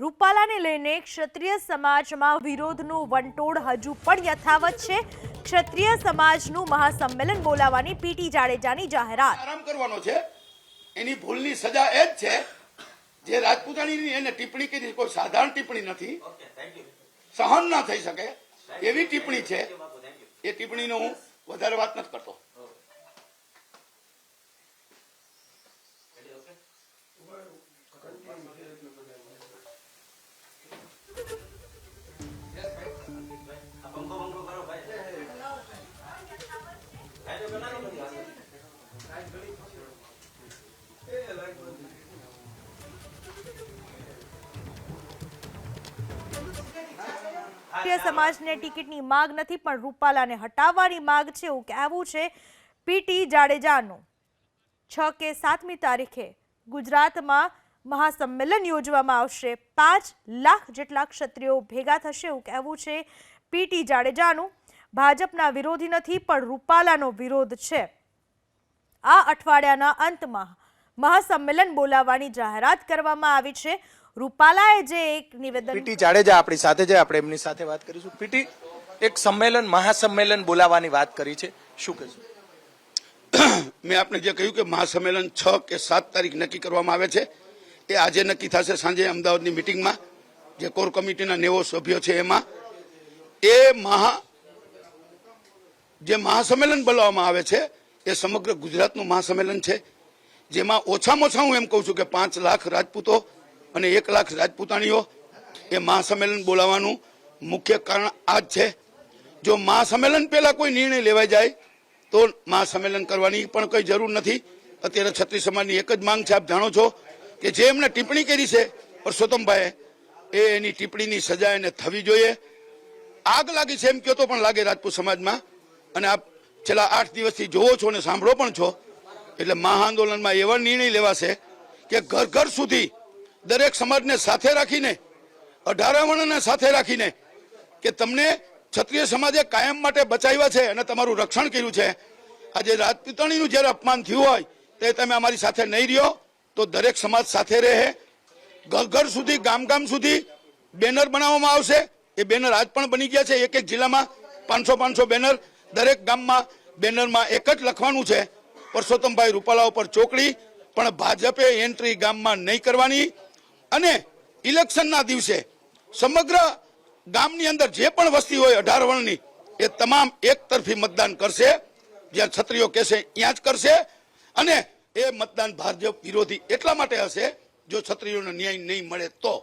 રૂપાલાને લઈને ક્ષત્રિય સમાજમાં વિરોધનું વંટોળ હજુ પણ યથાવત છે. ક્ષત્રિય સમાજનું મહાસંમેલન બોલાવવાની પીટી જાડેજાની જાહેરાત. આરામ કરવાનો છે. એની ભૂલની સજા એ જ છે. જે રાજપૂતાણીની એને ટિપ્પણી કરી કોઈ સાધારણ ટિપ્પણી નથી. સહન ના થઈ શકે એવી ટિપ્પણી છે. એ ટિપ્પણીનો હું વધારે વાત નથી કરતો. સમાજને ટિકિટની માગ નથી, પણ રૂપાલાને હટાવવાની માગ છે. એવું કહેવું છે, પીટી જાડેજાનું છ કે સાતમી તારીખે ગુજરાતમાં મહાસંમેલન યોજવામાં આવશે. પાંચ લાખ જેટલા ક્ષત્રિયો ભેગા થશે. એવું કહેવું છે, પીટી જાડેજાનું ભાજપના વિરોધી નથી, પણ રૂપાલાનો વિરોધ છે. આ અઠવાડિયાના અંતમાં મહાસંમેલન બોલાવવાની જાહેરાત કરવામાં આવી છે. રૂપાલાએ જે એક નિવેદન પીટી જાડેજા આપણી સાથે છે. આપણે એમની સાથે વાત કરીશું. પીટી એક સંમેલન મહાસંમેલન બોલાવવાની વાત કરી છે. શું કહેશું? મેં આપને જે કહ્યું કે મહાસંમેલન છ કે સાત તારીખ નક્કી કરવામાં આવે છે એ આજે નક્કી થશે સાંજે અમદાવાદની મિટિંગમાં જે કોર કમિટીના નેવો સભ્યો છે એમાં. એ મહા જે મહાસંમેલન બોલાવવામાં આવે છે એ સમગ્ર ગુજરાતનું મહાસંમેલન છે, જેમાં ઓછામાં ઓછા હું એમ કહું છું કે પાંચ લાખ રાજપૂતો અને એક લાખ રાજપૂતાણીઓ એ મહાસંમેલન બોલાવવાનું મુખ્ય કારણ આ જ છે. જો મહાસંમેલન પહેલાં કોઈ નિર્ણય લેવાઈ જાય, તો મહાસંમેલન કરવાની પણ કંઈ જરૂર નથી. અત્યારે છત્રીસ સમાજની એક જ માંગ છે, આપ જાણો છો કે જે એમને ટિપ્પણી કરી છે, પરસોત્તમભાઈએ, એ એની ટિપ્પણીની સજા એને થવી જોઈએ. આગ લાગી છે એમ કહો તો પણ લાગે રાજપૂત સમાજમાં. અને આપ છેલ્લા આઠ દિવસથી જોવો છો અને સાંભળો પણ છો. એટલે મહાઆંદોલનમાં એવા નિર્ણય લેવાશે કે ઘર ઘર સુધી દરેક સમાજને સાથે રાખીને, અઢારાવણને સાથે રાખીને કે તમને ક્ષત્રિય સમાજે કાયમ માટે બચાવ્યા છે અને તમારું રક્ષણ કર્યું છે. આજે રાજપૂતાણીનું જ્યારે અપમાન થયું હોય, તે તમે અમારી સાથે નહીં રહ્યો, તો દરેક સમાજ સાથે રહે. ઘર ઘર સુધી, ગામ ગામ સુધી બેનર બનાવવામાં આવશે. એ બેનર આજ પણ બની ગયા છે, એક એક જિલ્લામાં પાંચસો પાંચસો બેનર દરેક ગામમાં બેનરમાં એક જ લખવાનું છે, પરસોત્તમભાઈ રૂપાલા ઉપર ચોકડી, પણ ભાજપે એન્ટ્રી ગામમાં નહીં કરવાની. અને ઇલેક્શનના દિવસે સમગ્ર ગામની અંદર જે પણ વસ્તી હોય અઢાર વર્ણની એ તમામ એક તરફી મતદાન કરશે. જ્યાં છત્રીઓ કહેશે, ત્યાં જ કરશે. અને એ મતદાન ભાજપ વિરોધી એટલા માટે હશે, જો છત્રીઓને ન્યાય નહીં મળે તો.